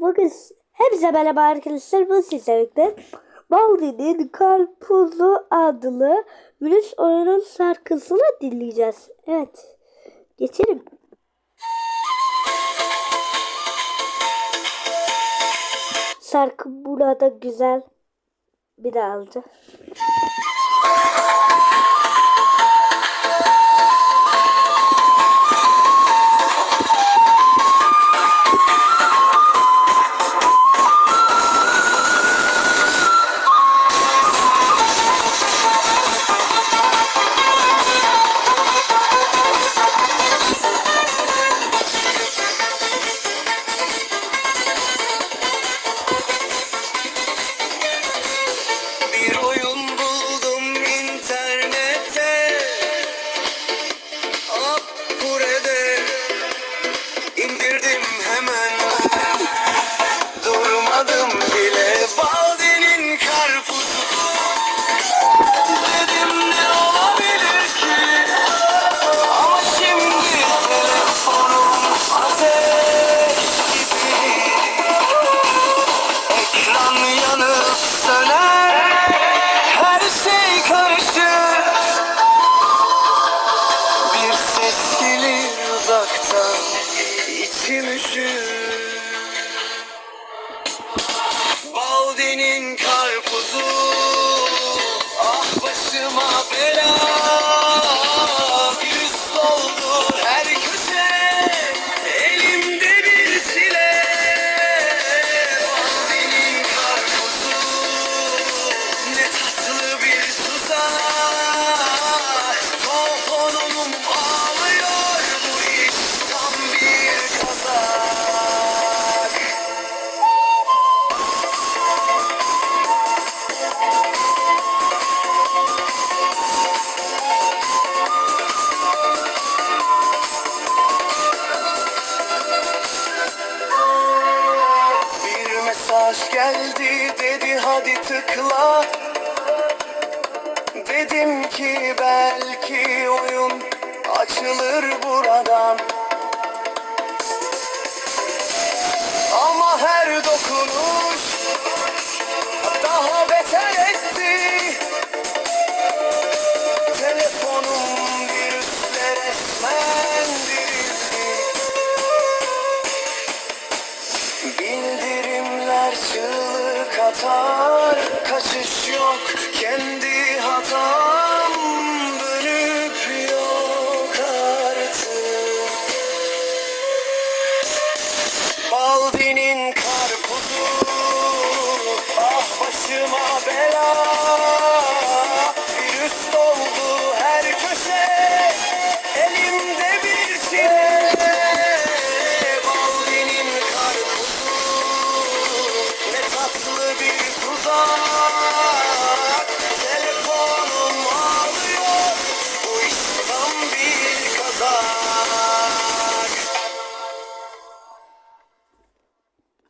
bugün hepsi merhaba arkadaşlar bu sizlerle Baldi'nin Karpuzu adlı virüs oyunun şarkısını dinleyeceğiz. Evet geçelim. Şarkı burada güzel. Bir daha alacağım. Karışır. Bir ses gelir uzaktan. İçim üşür. Baldi'nin karpuzu. Ah başıma bela mesaj geldi dedi hadi tıkla. Dedim ki belki oyun açılır buradan. Ama her dokunuş daha beter etti far, cause it's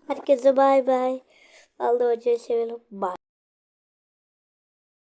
Herkese bay bay. Aldı hocayı sevelim. Bay.